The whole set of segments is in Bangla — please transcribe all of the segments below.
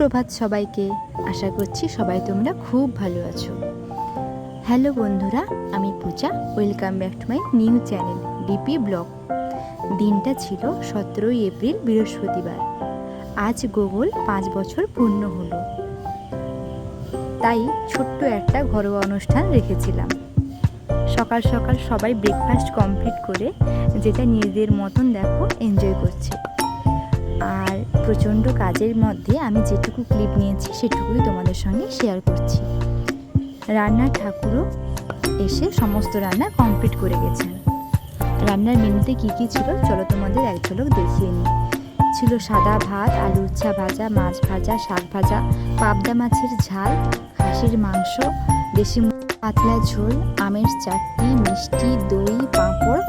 সুপ্রভাত সবাইকে। আশা করছি সবাই তোমরা খুব ভালো আছো। হ্যালো বন্ধুরা, আমি Puja. Welcome back to my new channel DP blog দিনটা ছিল সতেরোই এপ্রিল, বৃহস্পতিবার। আজ গুগল পাঁচ বছর পূর্ণ হলো। তাই ছোট্ট একটা ঘরোয়া অনুষ্ঠান রেখেছিলাম। সকাল সকাল সবাই ব্রেকফাস্ট কমপ্লিট করে, যেটা নিজেদের মতন দেখো এনজয় করছে। আর প্রচণ্ড কাজের মধ্যে আমি যেটুকু ক্লিপ নিয়েছি সেটুকুই তোমাদের সঙ্গে শেয়ার করছি। রান্নার ঠাকুরও এসে সমস্ত রান্না কমপ্লিট করে গেছেন। রান্নার মেনুতে কী কী ছিল? চলো তোমাদের এক ঝলক দেখিয়ে নিই। ছিল সাদা ভাত, আলু উচ্ছা ভাজা, মাছ ভাজা, শাক ভাজা, পাবদা মাছের ঝাল, খাসির মাংস, দেশি পাতলা ঝোল, আমের চাটনি, মিষ্টি, দই, পাঁপড়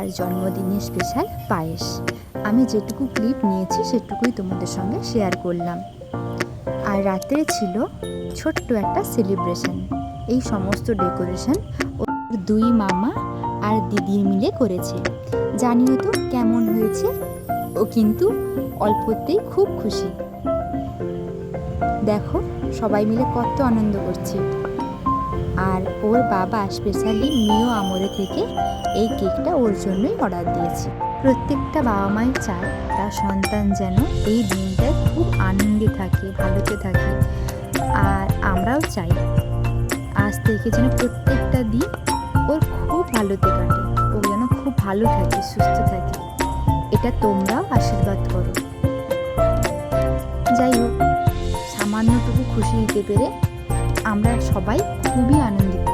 আর জন্মদিনের স্পেশাল পায়েস। আমি যেটুকু ক্লিপ নিয়েছি, সেটুকুই তোমাদের সঙ্গে শেয়ার করলাম। আর রাতে ছিল ছোট্ট একটা সেলিব্রেশন এই সমস্ত ডেকোরেশন ওর দুই মামা আর দিদির মিলে করেছে। জানিও তো কেমন হয়েছে? ও কিন্তু অল্পতেই খুব খুশি। দেখো, সবাই মিলে কত আনন্দ করছে। আর ওর বাবা স্পেশালি মিও আমরে থেকে এই কেকটা ওর জন্যই অর্ডার দিয়েছে। প্রত্যেকটা বাবা মাই চায় তার সন্তান যেন এই দিনটায় খুব আনন্দে থাকে, ভালোতে থাকে। আর আমরাও চাই আজ থেকে যেন প্রত্যেকটা দিন ওর খুব ভালোতে কাটে, ও যেন খুব ভালো থাকে, সুস্থ থাকে। এটা তোমরাও আশীর্বাদ করো। যাই হোক, সামান্যটুকু খুশি দিতে পেরে আমরা সবাই খুবই আনন্দিত।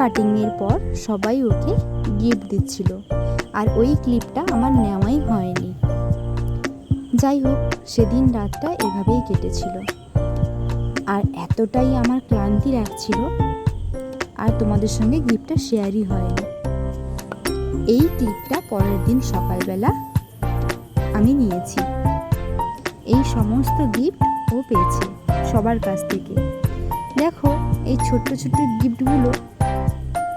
কাটিংয়ের পর সবাই ওকে গিফট দিচ্ছিল। আর ওই ক্লিপটা আমার নেওয়াই হয়নি। যাই হোক, সেদিন রাতটা এভাবেই কেটেছিল। আর এতটাই আমার ক্লান্তি লাগছিল আর তোমাদের সঙ্গে গিফটটা শেয়ারই হয়নি। এই ক্লিপটা পরের দিন সকালবেলা আমি নিয়েছি। এই সমস্ত গিফট ও পেয়েছে সবার কাছ থেকে। দেখো, এই ছোট্ট ছোট্ট গিফটগুলো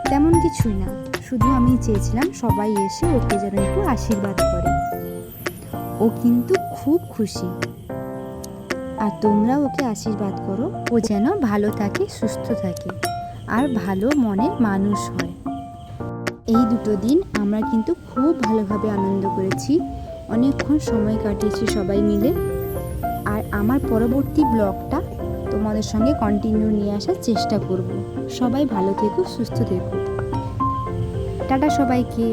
তেমন কিছুই না। শুধু আমি চেয়েছিলাম সবাই এসে ওকে যেন একটু আশীর্বাদ করে। ও কিন্তু খুব খুশি। আর তোমরা ওকে আশীর্বাদ করো। ও যেন ভালো থাকে, সুস্থ থাকে আর ভালো মনের মানুষ হয়। এই দুটো দিন আমরা কিন্তু খুব ভালোভাবে আনন্দ করেছি। অনেকক্ষণ সময় কাটিয়েছি সবাই মিলে। আর আমার পরবর্তী ব্লগটা তোমাদের সঙ্গে কন্টিনিউ নিয়ে আসার চেষ্টা করব। সবাই ভালো থেকো, সুস্থ থেকো। টাটা সবাইকে।